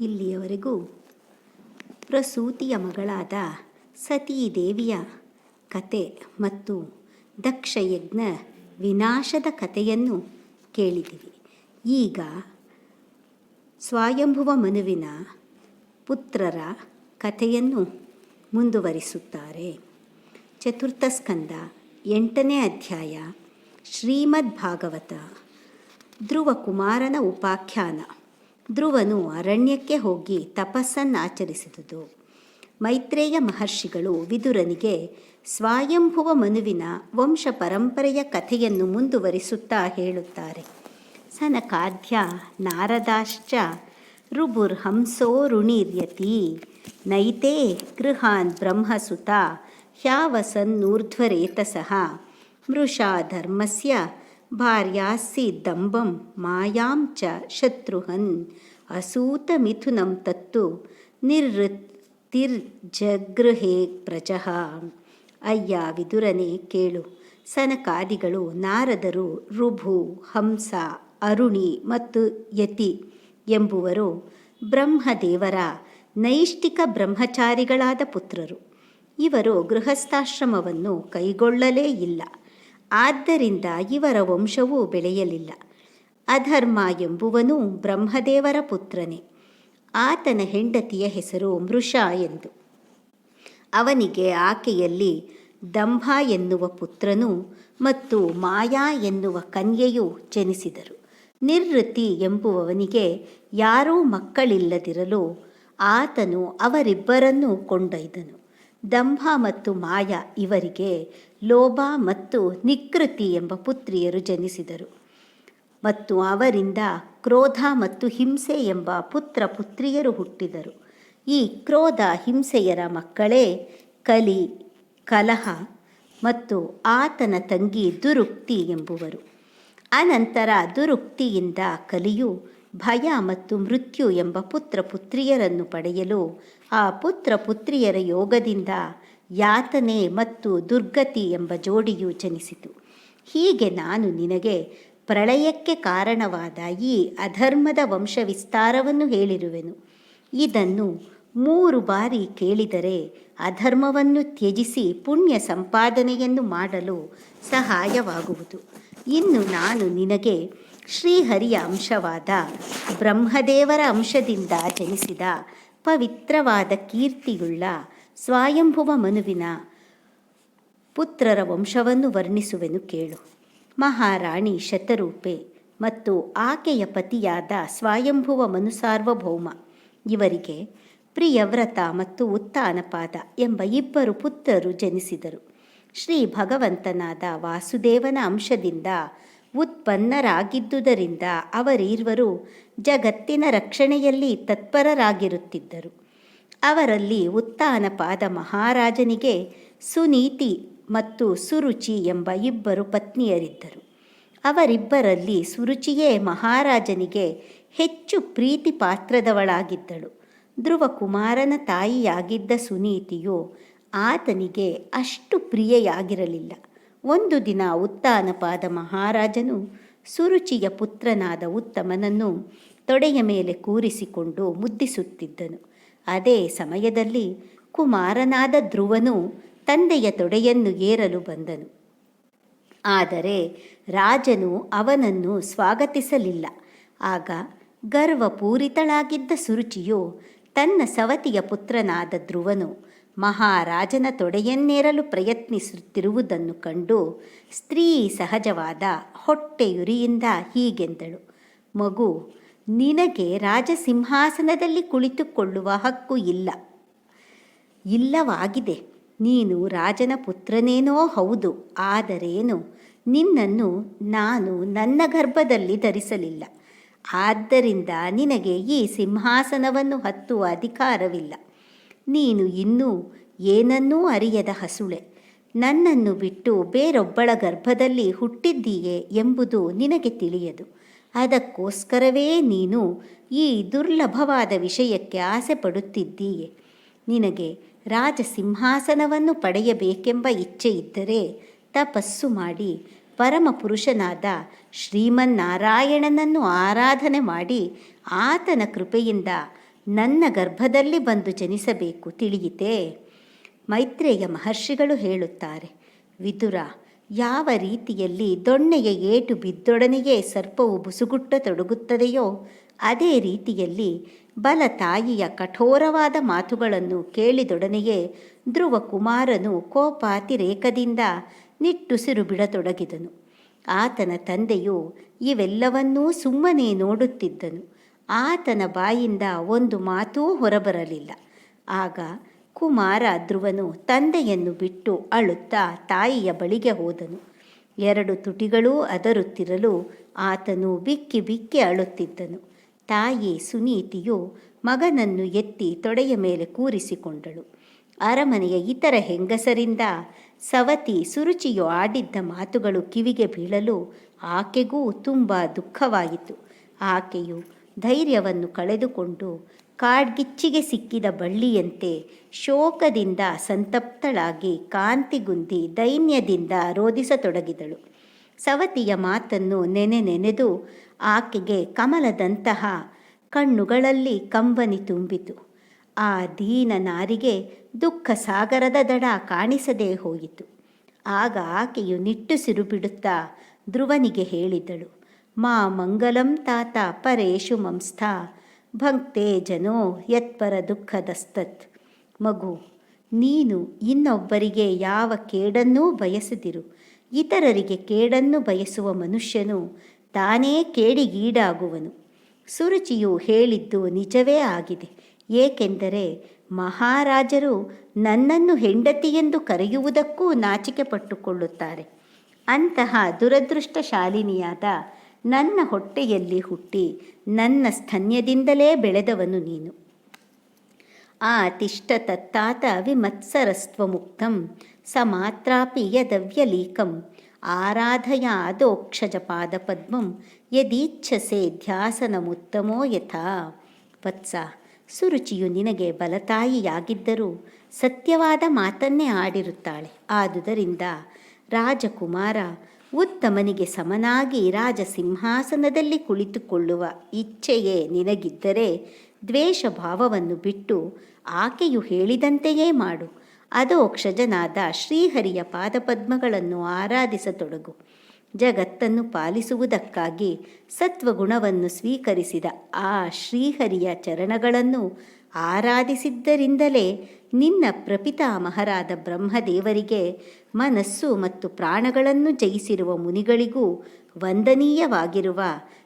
ಇಲ್ಲಿಯವರೆಗೂ. ಪ್ರಸೂತಿಯ ಮಗಳಾದ ಸತೀದೇವಿಯ ಕತೆ ಮತ್ತು ದಕ್ಷಯಜ್ಞ ವಿನಾಶದ ಕಥೆಯನ್ನು ಕೇಳಿದ್ದೀವಿ ಈಗ ಸ್ವಯಂಭುವ ಮನುವಿನ ಪುತ್ರರ ಕಥೆಯನ್ನು ಮುಂದುವರಿಸುತ್ತಾರೆ. ಚತುರ್ಥ ಸ್ಕಂದ ಎಂಟನೇ ಅಧ್ಯಾಯ ಶ್ರೀಮದ್ ಭಾಗವತ ಧ್ರುವ ಕುಮಾರನ ಉಪಾಖ್ಯಾನ. ಧ್ರುವನು ಅರಣ್ಯಕ್ಕೆ ಹೋಗಿ ತಪಸ್ಸನ್ನಾಚರಿಸಿದುದು. ಮೈತ್ರೇಯ ಮಹರ್ಷಿಗಳು ವಿದುರನಿಗೆ ಸ್ವಯಂಭುವ ಮನುವಿನ ವಂಶ ಪರಂಪರೆಯ ಕಥೆಯನ್ನು ಮುಂದುವರಿಸುತ್ತಾ ಹೇಳುತ್ತಾರೆ. ಸನಕಾಧ್ಯ ನಾರದಾಶ್ಚ ರುಬುರ್ಹಂಸೋ ಋಣೀರ್ಯತಿ ನೈತೇ ಗೃಹಾನ್ ಬ್ರಹ್ಮಸುತ ಹ್ಯಾವಸನ್ನೂರ್ಧ್ವರೇತಸಃ ಮೃಷಾ ಧರ್ಮಸ್ಯ ಭಾರ್ಯಾಸಿ ದಂಬಂ ಮಾಯಾಂ ಚ ಶತ್ರುಹನ್. ಅಸೂತಮಿಥುನಂ ತತ್ತು ನಿರ್ವೃತ್ತಿರ್ಜಗೃಹೇ ಪ್ರಜಃ. ಅಯ್ಯ ವಿದುರನೆ ಕೇಳು, ಸನಕಾದಿಗಳು, ನಾರದರು, ರುಭು, ಹಂಸ, ಅರುಣಿ ಮತ್ತು ಯತಿ ಎಂಬುವರು ಬ್ರಹ್ಮದೇವರ ನೈಷ್ಠಿಕ ಬ್ರಹ್ಮಚಾರಿಗಳಾದ ಪುತ್ರರು. ಇವರು ಗೃಹಸ್ಥಾಶ್ರಮವನ್ನು ಕೈಗೊಳ್ಳಲೇ ಇಲ್ಲ. ಆದ್ದರಿಂದ ಇವರ ವಂಶವೂ ಬೆಳೆಯಲಿಲ್ಲ. ಅಧರ್ಮ ಎಂಬುವನು ಬ್ರಹ್ಮದೇವರ ಪುತ್ರನೇ. ಆತನ ಹೆಂಡತಿಯ ಹೆಸರು ಮೃಷಾ ಎಂದು. ಅವನಿಗೆ ಆಕೆಯಲ್ಲಿ ದಂಭ ಎನ್ನುವ ಪುತ್ರನು ಮತ್ತು ಮಾಯಾ ಎನ್ನುವ ಕನ್ಯೆಯು ಜನಿಸಿದರು. ನಿರ್ವೃತ್ತಿ ಎಂಬುವವನಿಗೆ ಯಾರೂ ಮಕ್ಕಳಿಲ್ಲದಿರಲು ಆತನು ಅವರಿಬ್ಬರನ್ನೂ ಕೊಂಡೊಯ್ದನು. ದಂಭ ಮತ್ತು ಮಾಯ ಇವರಿಗೆ ಲೋಭ ಮತ್ತು ನಿಕೃತಿ ಎಂಬ ಪುತ್ರಿಯರು ಜನಿಸಿದರು. ಮತ್ತು ಅವರಿಂದ ಕ್ರೋಧ ಮತ್ತು ಹಿಂಸೆ ಎಂಬ ಪುತ್ರ ಪುತ್ರಿಯರು ಹುಟ್ಟಿದರು. ಈ ಕ್ರೋಧ ಹಿಂಸೆಯರ ಮಕ್ಕಳೇ ಕಲಿ, ಕಲಹ ಮತ್ತು ಆತನ ತಂಗಿ ದುರುಕ್ತಿ ಎಂಬುವರು. ಅನಂತರ ದುರುಕ್ತಿಯಿಂದ ಕಲಿಯು ಭಯ ಮತ್ತು ಮೃತ್ಯು ಎಂಬ ಪುತ್ರ ಪುತ್ರಿಯರನ್ನು ಪಡೆಯಲು ಆ ಪುತ್ರ ಪುತ್ರಿಯರ ಯೋಗದಿಂದ ಯಾತನೆ ಮತ್ತು ದುರ್ಗತಿ ಎಂಬ ಜೋಡಿಯು ಜನಿಸಿತು ಹೀಗೆ ನಾನು ನಿನಗೆ ಪ್ರಳಯಕ್ಕೆ ಕಾರಣವಾದ ಈ ಅಧರ್ಮದ ವಂಶ ವಿಸ್ತಾರವನ್ನು ಹೇಳಿರುವೆನು. ಇದನ್ನು ಮೂರು ಬಾರಿ ಕೇಳಿದರೆ ಅಧರ್ಮವನ್ನು ತ್ಯಜಿಸಿ ಪುಣ್ಯ ಸಂಪಾದನೆಯನ್ನು ಮಾಡಲು ಸಹಾಯವಾಗುವುದು. ಇನ್ನು ನಾನು ನಿನಗೆ ಶ್ರೀಹರಿಯ ಅಂಶವಾದ ಬ್ರಹ್ಮದೇವರ ಅಂಶದಿಂದ ಜನಿಸಿದ ಪವಿತ್ರವಾದ ಕೀರ್ತಿಯುಳ್ಳ ಸ್ವಯಂಭುವ ಮನುವಿನ ಪುತ್ರರ ವಂಶವನ್ನು ವರ್ಣಿಸುವೆನು ಕೇಳು. ಮಹಾರಾಣಿ ಶತರೂಪೆ ಮತ್ತು ಆಕೆಯ ಪತಿಯಾದ ಸ್ವಯಂಭುವ ಮನುಸಾರ್ವಭೌಮ ಇವರಿಗೆ ಪ್ರಿಯವ್ರತ ಮತ್ತು ಉತ್ತಾನಪಾದ ಎಂಬ ಇಬ್ಬರು ಪುತ್ರರು ಜನಿಸಿದರು. ಶ್ರೀ ಭಗವಂತನಾದ ವಾಸುದೇವನ ಅಂಶದಿಂದ ಉತ್ಪನ್ನರಾಗಿದ್ದುದರಿಂದ ಅವರೀರ್ವರು ಜಗತ್ತಿನ ರಕ್ಷಣೆಯಲ್ಲಿ ತತ್ಪರರಾಗಿರುತ್ತಿದ್ದರು. ಅವರಲ್ಲಿ ಉತ್ಥಾನಪಾದ ಮಹಾರಾಜನಿಗೆ ಸುನೀತಿ ಮತ್ತು ಸುರುಚಿ ಎಂಬ ಇಬ್ಬರು ಪತ್ನಿಯರಿದ್ದರು. ಅವರಿಬ್ಬರಲ್ಲಿ ಸುರುಚಿಯೇ ಮಹಾರಾಜನಿಗೆ ಹೆಚ್ಚು ಪ್ರೀತಿ ಪಾತ್ರದವಳಾಗಿದ್ದಳು. ಧ್ರುವ ಕುಮಾರನ ತಾಯಿಯಾಗಿದ್ದ ಸುನೀತಿಯು ಆತನಿಗೆ ಅಷ್ಟು ಪ್ರಿಯೆಯಾಗಿರಲಿಲ್ಲ. ಒಂದು ದಿನ ಉತ್ತಾನಪಾದ ಮಹಾರಾಜನು ಸುರುಚಿಯ ಪುತ್ರನಾದ ಉತ್ತಮನನ್ನು ತೊಡೆಯ ಮೇಲೆ ಕೂರಿಸಿಕೊಂಡು ಮುದ್ದಿಸುತ್ತಿದ್ದನು. ಅದೇ ಸಮಯದಲ್ಲಿ ಕುಮಾರನಾದ ಧ್ರುವನು ತಂದೆಯ ತೊಡೆಯನ್ನು ಏರಲು ಬಂದನು. ಆದರೆ ರಾಜನು ಅವನನ್ನು ಸ್ವಾಗತಿಸಲಿಲ್ಲ. ಆಗ ಗರ್ವಪೂರಿತಳಾಗಿದ್ದ ಸುರುಚಿಯು ತನ್ನ ಸವತಿಯ ಪುತ್ರನಾದ ಧ್ರುವನು ಮಹಾರಾಜನ ತೊಡೆಯನ್ನೇರಲು ಪ್ರಯತ್ನಿಸುತ್ತಿರುವುದನ್ನು ಕಂಡು ಸ್ತ್ರೀ ಸಹಜವಾದ ಹೊಟ್ಟೆಯುರಿಯಿಂದ ಹೀಗೆಂದಳು. ಮಗು, ನಿನಗೆ ರಾಜಸಿಂಹಾಸನದಲ್ಲಿ ಕುಳಿತುಕೊಳ್ಳುವ ಹಕ್ಕು ಇಲ್ಲ. ಇಲ್ಲವಾಗಿದೆ. ನೀನು ರಾಜನ ಪುತ್ರನೇನೋ ಹೌದು. ಆದರೇನು? ನಿನ್ನನ್ನು ನಾನು ನನ್ನ ಗರ್ಭದಲ್ಲಿ ಧರಿಸಲಿಲ್ಲ. ಆದ್ದರಿಂದ ನಿನಗೆ ಈ ಸಿಂಹಾಸನವನ್ನು ಹತ್ತುವ ಅಧಿಕಾರವಿಲ್ಲ. ನೀನು ಇನ್ನೂ ಏನನ್ನೂ ಅರಿಯದ ಹಸುಳೆ. ನನ್ನನ್ನು ಬಿಟ್ಟು ಬೇರೊಬ್ಬಳ ಗರ್ಭದಲ್ಲಿ ಹುಟ್ಟಿದ್ದೀಯೆ ಎಂಬುದು ನಿನಗೆ ತಿಳಿಯದು. ಅದಕ್ಕೋಸ್ಕರವೇ ನೀನು ಈ ದುರ್ಲಭವಾದ ವಿಷಯಕ್ಕೆ ಆಸೆ ಪಡುತ್ತಿದ್ದೀಯೆ ನಿನಗೆ ರಾಜಸಿಂಹಾಸನವನ್ನು ಪಡೆಯಬೇಕೆಂಬ ಇಚ್ಛೆ ಇದ್ದರೆ ತಪಸ್ಸು ಮಾಡಿ ಪರಮಪುರುಷನಾದ ಶ್ರೀಮನ್ನಾರಾಯಣನನ್ನು ಆರಾಧನೆ ಮಾಡಿ ಆತನ ಕೃಪೆಯಿಂದ ನನ್ನ ಗರ್ಭದಲ್ಲಿ ಬಂದು ಜನಿಸಬೇಕು ತಿಳಿಯಿತೆ? ಮೈತ್ರೇಯ ಮಹರ್ಷಿಗಳು ಹೇಳುತ್ತಾರೆ, ವಿದುರ, ಯಾವ ರೀತಿಯಲ್ಲಿ ದೊಣ್ಣೆಗೆ ಏಟು ಬಿದ್ದೊಡನೆಯೇ ಸರ್ಪವು ಬುಸುಗುಟ್ಟ ತೊಡಗುತ್ತದೆಯೋ, ಅದೇ ರೀತಿಯಲ್ಲಿ ಬಲ ತಾಯಿಯ ಕಠೋರವಾದ ಮಾತುಗಳನ್ನು ಕೇಳಿದೊಡನೆಯೇ ಧ್ರುವ ಕುಮಾರನು ಕೋಪಾತಿರೇಕದಿಂದ ನಿಟ್ಟುಸಿರು ಬಿಡತೊಡಗಿದನು. ಆತನ ತಂದೆಯು ಇವೆಲ್ಲವನ್ನೂ ಸುಮ್ಮನೆ ನೋಡುತ್ತಿದ್ದನು. ಆತನ ಬಾಯಿಂದ ಒಂದು ಮಾತೂ ಹೊರಬರಲಿಲ್ಲ. ಆಗ ಕುಮಾರ ಧ್ರುವನು ತಂದೆಯನ್ನು ಬಿಟ್ಟು ಅಳುತ್ತಾ ತಾಯಿಯ ಬಳಿಗೆ ಹೋದನು. ಎರಡು ತುಟಿಗಳೂ ಅದರುತ್ತಿರಲು ಆತನು ಬಿಕ್ಕಿ ಬಿಕ್ಕಿ ಅಳುತ್ತಿದ್ದನು. ತಾಯಿ ಸುನೀತಿಯು ಮಗನನ್ನು ಎತ್ತಿ ತೊಡೆಯ ಮೇಲೆ ಕೂರಿಸಿಕೊಂಡಳು. ಅರಮನೆಯ ಇತರ ಹೆಂಗಸರಿಂದ ಸವತಿ ಸುರುಚಿಯು ಆಡಿದ್ದ ಮಾತುಗಳು ಕಿವಿಗೆ ಬೀಳಲು ಆಕೆಗೂ ತುಂಬ ದುಃಖವಾಯಿತು. ಆಕೆಯು ಧೈರ್ಯವನ್ನು ಕಳೆದುಕೊಂಡು ಕಾಡ್ಗಿಚ್ಚಿಗೆ ಸಿಕ್ಕಿದ ಬಳ್ಳಿಯಂತೆ ಶೋಕದಿಂದ ಸಂತಪ್ತಳಾಗಿ ಕಾಂತಿಗುಂದಿ ದೈನ್ಯದಿಂದ ರೋಧಿಸತೊಡಗಿದಳು. ಸವತಿಯ ಮಾತನ್ನು ನೆನೆ ನೆನೆದು ಆಕೆಗೆ ಕಮಲದಂತಹ ಕಣ್ಣುಗಳಲ್ಲಿ ಕಂಬನಿ ತುಂಬಿತು. ಆ ದೀನ ನಾರಿಗೆ ದುಃಖ ಸಾಗರದ ದಡ ಕಾಣಿಸದೇ ಹೋಯಿತು. ಆಗ ಆಕೆಯು ನಿಟ್ಟುಸಿರು ಬಿಡುತ್ತಾ ಧ್ರುವನಿಗೆ ಹೇಳಿದಳು. ಮಾ ಮಂಗಲಂ ತಾತ ಪರೇಶು ಮಂಸ್ಥಾ. ಭಕ್ತೆ ಜನೋ, ಯತ್ಪರ ದುಃಖದಸ್ತತ್. ಮಗು, ನೀನು ಇನ್ನೊಬ್ಬರಿಗೆ ಯಾವ ಕೇಡನ್ನೂ ಬಯಸದಿರು. ಇತರರಿಗೆ ಕೇಡನ್ನು ಬಯಸುವ ಮನುಷ್ಯನು ತಾನೇ ಕೇಡಿಗೀಡಾಗುವನು. ಸುರುಚಿಯು ಹೇಳಿದ್ದು ನಿಜವೇ ಆಗಿದೆ. ಏಕೆಂದರೆ ಮಹಾರಾಜರು ನನ್ನನ್ನು ಹೆಂಡತಿಯೆಂದು ಕರೆಯುವುದಕ್ಕೂ ನಾಚಿಕೆ ಪಟ್ಟುಕೊಳ್ಳುತ್ತಾರೆ ಅಂತಹ ದುರದೃಷ್ಟಶಾಲಿನಿಯಾದ ನನ್ನ ಹೊಟ್ಟೆಯಲ್ಲಿ ಹುಟ್ಟಿ ನನ್ನ ಸ್ತನ್ಯದಿಂದಲೇ ಬೆಳೆದವನು ನೀನು. ಆ ತಿಷ್ಟ ತತ್ತಾತ ವಿಮತ್ಸರಸ್ತ್ವಮುಕ್ತಂ ಸ ಮಾತ್ರಾಪಿ ಯದವ್ಯಲೀಕಂ ಆರಾಧಯಾದೋಕ್ಷಜ ಪಾದಪದ್ಮಂ ಯದೀಚ್ಛಸೆ ಧ್ಯಾಸನಮುತ್ತಮೋ ಯಥಾ. ವತ್ಸ, ಸುರುಚಿಯು ನಿನಗೆ ಬಲತಾಯಿಯಾಗಿದ್ದರೂ ಸತ್ಯವಾದ ಮಾತನ್ನೇ ಆಡಿರುತ್ತಾಳೆ. ಆದುದರಿಂದ ರಾಜಕುಮಾರ ಉತ್ತಮನಿಗೆ ಸಮನಾಗಿ ರಾಜ ಸಿಂಹಾಸನದಲ್ಲಿ ಕುಳಿತುಕೊಳ್ಳುವ ಇಚ್ಛೆಯೇ ನಿನಗಿದ್ದರೆ ದ್ವೇಷ ಭಾವವನ್ನು ಬಿಟ್ಟು ಆಕೆಯು ಹೇಳಿದಂತೆಯೇ ಮಾಡು. ಅದೋಕ್ಷಜನಾದ ಶ್ರೀಹರಿಯ ಪಾದಪದ್ಮಗಳನ್ನು ಆರಾಧಿಸತೊಡಗು. ಜಗತ್ತನ್ನು ಪಾಲಿಸುವುದಕ್ಕಾಗಿ ಸತ್ವಗುಣವನ್ನು ಸ್ವೀಕರಿಸಿದ ಆ ಶ್ರೀಹರಿಯ ಚರಣಗಳನ್ನು ಆರಾಧಿಸಿದ್ದರಿಂದಲೇ ನಿನ್ನ ಪ್ರಪಿತಾಮಹರಾದ ಬ್ರಹ್ಮದೇವರಿಗೆ ಮನಸ್ಸು ಮತ್ತು ಪ್ರಾಣಗಳನ್ನು ಜಯಿಸಿರುವ ಮುನಿಗಳಿಗೂ ವಂದನೀಯವಾಗಿರುವ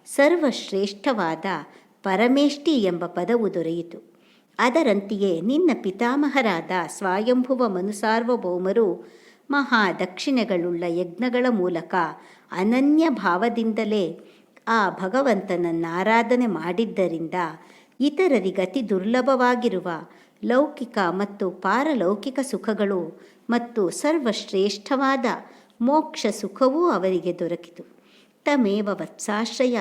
ಸರ್ವಶ್ರೇಷ್ಠವಾದ ಪರಮೇಷ್ಠಿ ಎಂಬ ಪದವು ದೊರೆಯಿತು. ಅದರಂತೆಯೇ ನಿನ್ನ ಪಿತಾಮಹರಾದ ಸ್ವಯಂಭುವ ಮನುಸಾರ್ವಭೌಮರು ಮಹಾದಕ್ಷಿಣೆಗಳುಳ್ಳ ಯಜ್ಞಗಳ ಮೂಲಕ ಅನನ್ಯ ಭಾವದಿಂದಲೇ ಆ ಭಗವಂತನನ್ನು ಆರಾಧನೆ ಮಾಡಿದ್ದರಿಂದ ಇತರರಿಗತಿ ದುರ್ಲಭವಾಗಿರುವ ಲೌಕಿಕ ಮತ್ತು ಪಾರಲೌಕಿಕ ಸುಖಗಳು ಮತ್ತು ಸರ್ವಶ್ರೇಷ್ಠವಾದ ಮೋಕ್ಷ ಸುಖವೂ ಅವರಿಗೆ ದೊರಕಿತು. ತಮೇವ ವತ್ಸಾಶ್ರಯ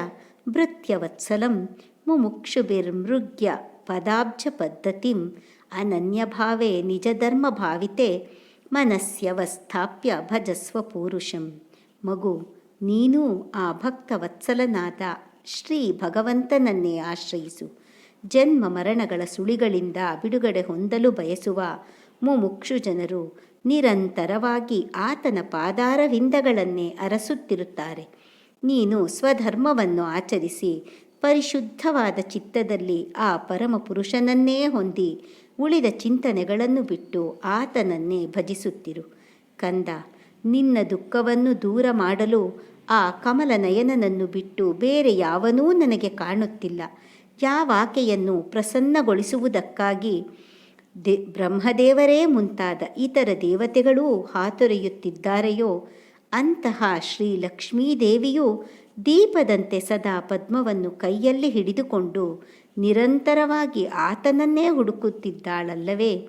ಭೃತ್ಯವತ್ಸಲಂ ಮುಮುಕ್ಷುಭಿರ್ಮೃಗ್ಯ ಪದಾಬ್ಜ ಪದ್ಧತಿಂ ಅನನ್ಯಭಾವೇ ನಿಜಧರ್ಮ ಭಾವಿತೆ ಮನಸ್ಯವಸ್ಥಾಪ್ಯ ಭಜಸ್ವ ಪೂರುಷಂ. ಮಗು, ನೀನೂ ಆ ಭಕ್ತವತ್ಸಲನಾದ ಶ್ರೀ ಭಗವಂತನನ್ನೇ ಆಶ್ರಯಿಸು. ಜನ್ಮ ಮರಣಗಳ ಸುಳಿಗಳಿಂದ ಬಿಡುಗಡೆ ಹೊಂದಲು ಬಯಸುವ ಮುಮುಕ್ಷು ಜನರು ನಿರಂತರವಾಗಿ ಆತನ ಪಾದಾರವಿಂದಗಳನ್ನೇ ಅರಸುತ್ತಿರುತ್ತಾರೆ. ನೀನು ಸ್ವಧರ್ಮವನ್ನು ಆಚರಿಸಿ, ಪರಿಶುದ್ಧವಾದ ಚಿತ್ತದಲ್ಲಿ ಆ ಪರಮ ಪುರುಷನನ್ನೇ ಹೊಂದಿ, ಉಳಿದ ಚಿಂತನೆಗಳನ್ನು ಬಿಟ್ಟು ಆತನನ್ನೇ ಭಜಿಸುತ್ತಿರು. ಕಂದ, ನಿನ್ನ ದುಃಖವನ್ನು ದೂರ ಮಾಡಲು ಆ ಕಮಲನಯನನನ್ನು ಬಿಟ್ಟು ಬೇರೆ ಯಾವನೂ ನನಗೆ ಕಾಣುತ್ತಿಲ್ಲ. ಯಾವಾಕೆಯನ್ನು ಪ್ರಸನ್ನಗೊಳಿಸುವುದಕ್ಕಾಗಿ ದೇ, ಬ್ರಹ್ಮದೇವರೇ ಮುಂತಾದ ಇತರ ದೇವತೆಗಳೂ ಹಾತೊರೆಯುತ್ತಿದ್ದಾರೆಯೋ, ಅಂತಹ ಶ್ರೀ ಲಕ್ಷ್ಮೀದೇವಿಯು ದೀಪದಂತೆ ಸದಾ ಪದ್ಮವನ್ನು ಕೈಯಲ್ಲಿ ಹಿಡಿದುಕೊಂಡು ನಿರಂತರವಾಗಿ ಆತನನ್ನೇ ಹುಡುಕುತ್ತಿದ್ದಾಳಲ್ಲವೇ?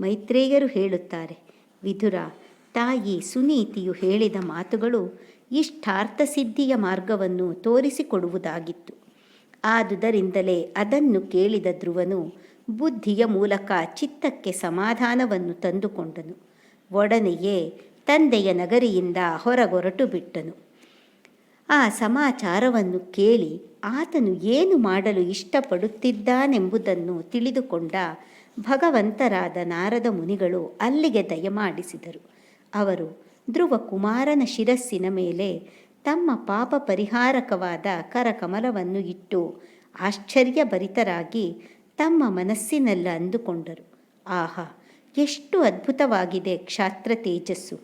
ಮೈತ್ರೇಯರು ಹೇಳುತ್ತಾರೆ ವಿಧುರ ತಾಯಿ ಸುನೀತಿಯು ಹೇಳಿದ ಮಾತುಗಳು ಇಷ್ಟಾರ್ಥ ಸಿದ್ಧಿಯ ಮಾರ್ಗವನ್ನು ತೋರಿಸಿಕೊಡುವುದಾಗಿತ್ತು. ಆದುದರಿಂದಲೇ ಅದನ್ನು ಕೇಳಿದ ಧ್ರುವನು ಬುದ್ಧಿಯ ಮೂಲಕ ಚಿತ್ತಕ್ಕೆ ಸಮಾಧಾನವನ್ನು ತಂದುಕೊಂಡನು. ಒಡನೆಯೇ ತಂದೆಯ ನಗರಿಯಿಂದ ಹೊರಗೊರಟು ಬಿಟ್ಟನು. ಆ ಸಮಾಚಾರವನ್ನು ಕೇಳಿ ಆತನು ಏನು ಮಾಡಲು ಇಷ್ಟಪಡುತ್ತಿದ್ದಾನೆಂಬುದನ್ನು ತಿಳಿದುಕೊಂಡ ಭಗವಂತರಾದ ನಾರದ ಮುನಿಗಳು ಅಲ್ಲಿಗೆ ದಯಮಾಡಿಸಿದರು ಅವರು ಧ್ರುವ ಕುಮಾರನ ಶಿರಸ್ಸಿನ ಮೇಲೆ ತಮ್ಮ ಪಾಪ ಪರಿಹಾರಕವಾದ ಕರಕಮಲವನ್ನು ಇಟ್ಟು ಆಶ್ಚರ್ಯಭರಿತರಾಗಿ ತಮ್ಮ ಮನಸ್ಸಿನಲ್ಲ ಅಂದುಕೊಂಡರು. ಆಹಾ, ಎಷ್ಟು ಅದ್ಭುತವಾಗಿದೆ ಕ್ಷಾತ್ರ ತೇಜಸ್ಸು.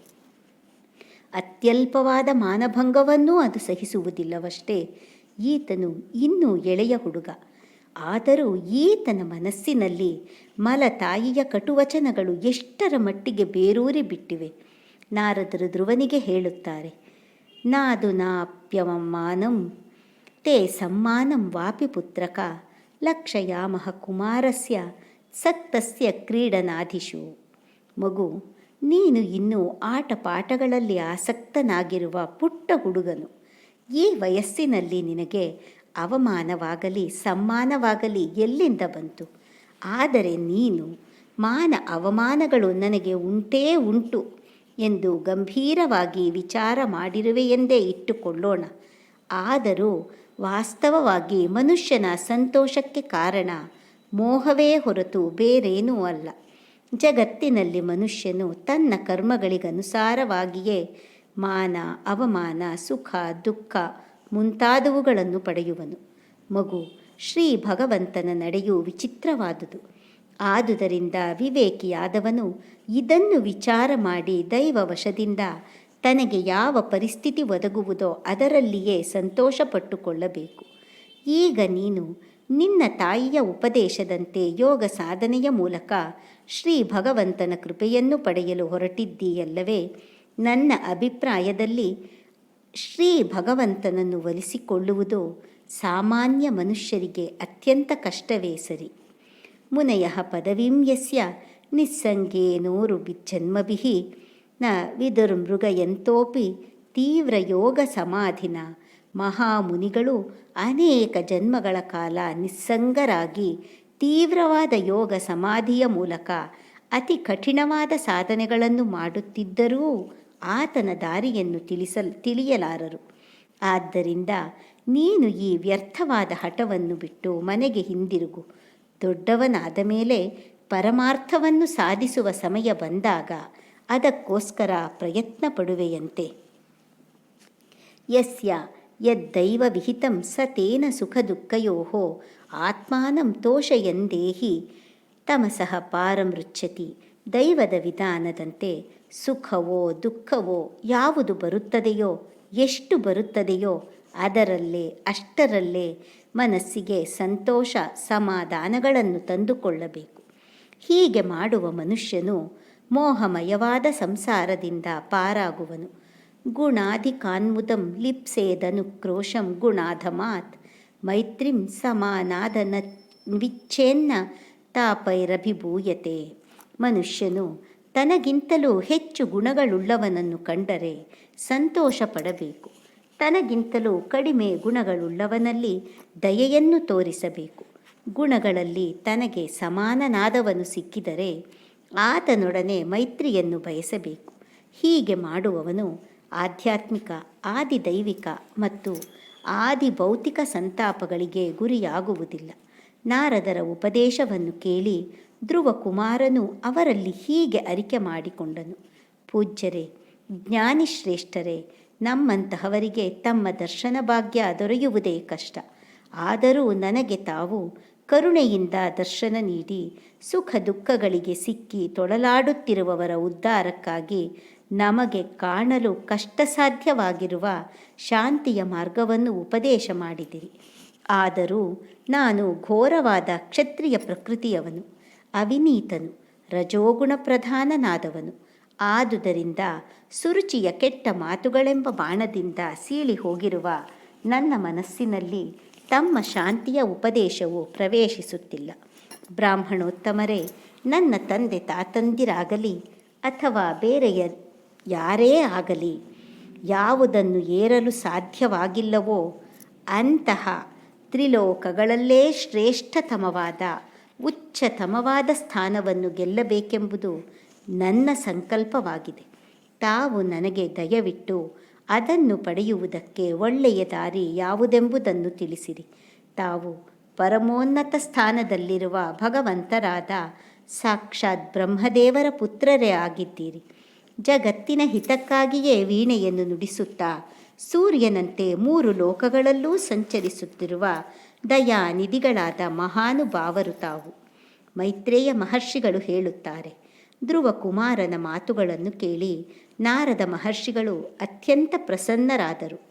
ಅತ್ಯಲ್ಪವಾದ ಮಾನಭಂಗವನ್ನೂ ಅದು ಸಹಿಸುವುದಿಲ್ಲವಷ್ಟೇ, ಈತನು ಇನ್ನೂ ಎಳೆಯ ಹುಡುಗ. ಆದರೂ ಈತನ ಮನಸ್ಸಿನಲ್ಲಿ ಮಲ ತಾಯಿಯ ಕಟುವಚನಗಳು ಎಷ್ಟರ ಮಟ್ಟಿಗೆ ಬೇರೂರಿ ಬಿಟ್ಟಿವೆ. ನಾರದರು ಧ್ರುವನಿಗೆ ಹೇಳುತ್ತಾರೆ ನಾದು ನಾಪ್ಯವಮ್ಮಾನಂ ತೇ ಸಮ್ಮಾನಂ ವಾಪಿ ಪುತ್ರಕ ಲಕ್ಷಯಾಮಃ ಕುಮಾರಸ್ಯ ಸಕ್ತಸ್ಯ ಕ್ರೀಡನಾಧಿಶು. ಮಗು, ನೀನು ಇನ್ನೂ ಆಟ ಪಾಠಗಳಲ್ಲಿ ಆಸಕ್ತನಾಗಿರುವ ಪುಟ್ಟ ಹುಡುಗನು. ಈ ವಯಸ್ಸಿನಲ್ಲಿ ನಿನಗೆ ಅವಮಾನವಾಗಲಿ, ಸಮ್ಮಾನವಾಗಲಿ ಎಲ್ಲಿಂದ ಬಂತು? ಆದರೆ ನೀನು ಮಾನ ಅವಮಾನಗಳು ನನಗೆ ಉಂಟೇ ಉಂಟು ಎಂದು ಗಂಭೀರವಾಗಿ ವಿಚಾರ ಮಾಡಿರುವೆಯೆಂದೇ ಇಟ್ಟುಕೊಳ್ಳೋಣ. ಆದರೂ ವಾಸ್ತವವಾಗಿ ಮನುಷ್ಯನ ಸಂತೋಷಕ್ಕೆ ಕಾರಣ ಮೋಹವೇ ಹೊರತು ಬೇರೇನೂ ಅಲ್ಲ. ಜಗತ್ತಿನಲ್ಲಿ ಮನುಷ್ಯನು ತನ್ನ ಕರ್ಮಗಳಿಗನುಸಾರವಾಗಿಯೇ ಮಾನ, ಅವಮಾನ, ಸುಖ, ದುಃಖ ಮುಂತಾದವುಗಳನ್ನು ಪಡೆಯುವನು. ಮಗು, ಶ್ರೀ ಭಗವಂತನ ನಡೆಯು ವಿಚಿತ್ರವಾದುದು. ಆದುದರಿಂದ ವಿವೇಕಿಯಾದವನು ಇದನ್ನು ವಿಚಾರ ಮಾಡಿ ದೈವ ವಶದಿಂದ ತನಗೆ ಯಾವ ಪರಿಸ್ಥಿತಿ ಒದಗುವುದೋ ಅದರಲ್ಲಿಯೇ ಸಂತೋಷಪಟ್ಟುಕೊಳ್ಳಬೇಕು. ಈಗ ನೀನು ನಿನ್ನ ತಾಯಿಯ ಉಪದೇಶದಂತೆ ಯೋಗ ಸಾಧನೆಯ ಮೂಲಕ ಶ್ರೀ ಭಗವಂತನ ಕೃಪೆಯನ್ನು ಪಡೆಯಲು ಹೊರಟಿದ್ದೀಯಲ್ಲವೇ? ನನ್ನ ಅಭಿಪ್ರಾಯದಲ್ಲಿ ಶ್ರೀ ಭಗವಂತನನ್ನು ಒಲಿಸಿಕೊಳ್ಳುವುದು ಸಾಮಾನ್ಯ ಮನುಷ್ಯರಿಗೆ ಅತ್ಯಂತ ಕಷ್ಟವೇ ಸರಿ. ಮುನಯ ಪದವಿಂ ಯಸ್ಯ ನಿಸ್ಸಂಗೇನೋರು ಬಿಜ್ಜನ್ಮಭಿಃ ನ ವಿದುರ್ಮೃಗಯಂತೋಪಿ ತೀವ್ರ ಯೋಗ ಸಮಾಧಿನ ಮಹಾಮುನಿಗಳು ಅನೇಕ ಜನ್ಮಗಳ ಕಾಲ ನಿಸ್ಸಂಗರಾಗಿ ತೀವ್ರವಾದ ಯೋಗ ಸಮಾಧಿಯ ಮೂಲಕ ಅತಿ ಕಠಿಣವಾದ ಸಾಧನೆಗಳನ್ನು ಮಾಡುತ್ತಿದ್ದರೂ ಆತನ ದಾರಿಯನ್ನು ತಿಳಿಸಲ್, ತಿಳಿಯಲಾರರು. ಆದ್ದರಿಂದ ನೀನು ಈ ವ್ಯರ್ಥವಾದ ಹಠವನ್ನು ಬಿಟ್ಟು ಮನೆಗೆ ಹಿಂದಿರುಗು. ದೊಡ್ಡವನಾದ ಮೇಲೆ ಪರಮಾರ್ಥವನ್ನು ಸಾಧಿಸುವ ಸಮಯ ಬಂದಾಗ ಅದಕ್ಕೋಸ್ಕರ ಪ್ರಯತ್ನ ಪಡುವೆಯಂತೆ ಯಸ್ಯ ಯದ್ದೈವ ವಿಹಿತಂ ಸ ತೇನ ಸುಖ ದುಃಖಯೋ ಆತ್ಮಾನಂ ತೋಷಯಂದೇಹಿ, ತಮಸಃ ಪಾರಮೃಚ್ಛತಿ, ದೈವದ ವಿಧಾನದಂತೆ ಸುಖವೋ ದುಃಖವೋ ಯಾವುದು ಬರುತ್ತದೆಯೋ, ಎಷ್ಟು ಬರುತ್ತದೆಯೋ ಅದರಲ್ಲೇ ಅಷ್ಟರಲ್ಲೇ ಮನಸ್ಸಿಗೆ ಸಂತೋಷ ಸಮಾಧಾನಗಳನ್ನು ತಂದುಕೊಳ್ಳಬೇಕು. ಹೀಗೆ ಮಾಡುವ ಮನುಷ್ಯನು ಮೋಹಮಯವಾದ ಸಂಸಾರದಿಂದ ಪಾರಾಗುವನು. ಗುಣಾಧಿಕಾನ್ಮುದಂ ಲಿಪ್ಸೇದನು ಕ್ರೋಶಂ ಗುಣಾಧಮಾತ್. ಮೈತ್ರಿಂ ಸಮಾನಾದನ ವಿಚ್ಛೇನ್ನ ತಾಪೈರಭಿಭೂಯತೆ. ಮನುಷ್ಯನು ತನಗಿಂತಲೂ ಹೆಚ್ಚು ಗುಣಗಳುಳ್ಳವನನ್ನು ಕಂಡರೆ ಸಂತೋಷ ಪಡಬೇಕು ತನಗಿಂತಲೂ ಕಡಿಮೆ ಗುಣಗಳುಳ್ಳವನಲ್ಲಿ ದಯೆಯನ್ನು ತೋರಿಸಬೇಕು. ಗುಣಗಳಲ್ಲಿ ತನಗೆ ಸಮಾನನಾದವನು ಸಿಕ್ಕಿದರೆ ಆತನೊಡನೆ ಮೈತ್ರಿಯನ್ನು ಬಯಸಬೇಕು. ಹೀಗೆ ಮಾಡುವವನು ಆಧ್ಯಾತ್ಮಿಕ, ಆದಿದೈವಿಕ ಮತ್ತು ಆದಿ ಭೌತಿಕ ಸಂತಾಪಗಳಿಗೆ ಗುರಿಯಾಗುವುದಿಲ್ಲ. ನಾರದರ ಉಪದೇಶವನ್ನು ಕೇಳಿ ಧ್ರುವ ಕುಮಾರನು ಅವರಲ್ಲಿ ಹೀಗೆ ಅರಿಕೆ ಮಾಡಿಕೊಂಡನು. ಪೂಜ್ಯರೇ, ಜ್ಞಾನಿಶ್ರೇಷ್ಠರೇ, ನಮ್ಮಂತಹವರಿಗೆ ತಮ್ಮ ದರ್ಶನ ಭಾಗ್ಯ ದೊರೆಯುವುದೇ ಕಷ್ಟ. ಆದರೂ ನನಗೆ ತಾವು ಕರುಣೆಯಿಂದ ದರ್ಶನ ನೀಡಿ ಸುಖ ದುಃಖಗಳಿಗೆ ಸಿಕ್ಕಿ ತೊಳಲಾಡುತ್ತಿರುವವರ ಉದ್ಧಾರಕ್ಕಾಗಿ ನಮಗೆ ಕಾಣಲು ಕಷ್ಟ ಸಾಧ್ಯವಾಗಿರುವ ಶಾಂತಿಯ ಮಾರ್ಗವನ್ನು ಉಪದೇಶ ಮಾಡಿದಿರಿ. ಆದರೂ ನಾನು ಘೋರವಾದ ಕ್ಷತ್ರಿಯ ಪ್ರಕೃತಿಯವನು, ಅವಿನೀತನು, ರಜೋಗುಣ ಪ್ರಧಾನನಾದವನು. ಆದುದರಿಂದ ಸುರುಚಿಯ ಕೆಟ್ಟ ಮಾತುಗಳೆಂಬ ಬಾಣದಿಂದ ಸೀಳಿ ಹೋಗಿರುವ ನನ್ನ ಮನಸ್ಸಿನಲ್ಲಿ ತಮ್ಮ ಶಾಂತಿಯ ಉಪದೇಶವು ಪ್ರವೇಶಿಸುತ್ತಿಲ್ಲ. ಬ್ರಾಹ್ಮಣೋತ್ತಮರೇ, ನನ್ನ ತಂದೆ ತಾತಂದಿರಾಗಲಿ ಅಥವಾ ಬೇರೆ ಯಾರೇ ಆಗಲಿ, ಯಾವುದನ್ನು ಏರಲು ಸಾಧ್ಯವಾಗಿಲ್ಲವೋ ಅಂತಹ ತ್ರಿಲೋಕಗಳಲ್ಲೇ ಶ್ರೇಷ್ಠತಮವಾದ, ಉಚ್ಚತಮವಾದ ಸ್ಥಾನವನ್ನು ಗೆಲ್ಲಬೇಕೆಂಬುದು ನನ್ನ ಸಂಕಲ್ಪವಾಗಿದೆ. ತಾವು ನನಗೆ ದಯವಿಟ್ಟು ಅದನ್ನು ಪಡೆಯುವುದಕ್ಕೆ ಒಳ್ಳೆಯ ದಾರಿ ಯಾವುದೆಂಬುದನ್ನು ತಿಳಿಸಿರಿ. ತಾವು ಪರಮೋನ್ನತ ಸ್ಥಾನದಲ್ಲಿರುವ ಭಗವಂತರಾದ ಸಾಕ್ಷಾತ್ ಬ್ರಹ್ಮದೇವರ ಪುತ್ರರೇ ಆಗಿದ್ದೀರಿ. ಜಗತ್ತಿನ ಹಿತಕ್ಕಾಗಿಯೇ ವೀಣೆಯನ್ನು ನುಡಿಸುತ್ತಾ ಸೂರ್ಯನಂತೆ ಮೂರು ಲೋಕಗಳಲ್ಲೂ ಸಂಚರಿಸುತ್ತಿರುವ ದಯಾನಿಧಿಗಳಾದ ಮಹಾನುಭಾವರು ತಾವು. ಮೈತ್ರೇಯ ಮಹರ್ಷಿಗಳು ಹೇಳುತ್ತಾರೆ ಧ್ರುವ ಕುಮಾರನ ಮಾತುಗಳನ್ನು ಕೇಳಿ ನಾರದ ಮಹರ್ಷಿಗಳು ಅತ್ಯಂತ ಪ್ರಸನ್ನರಾದರು.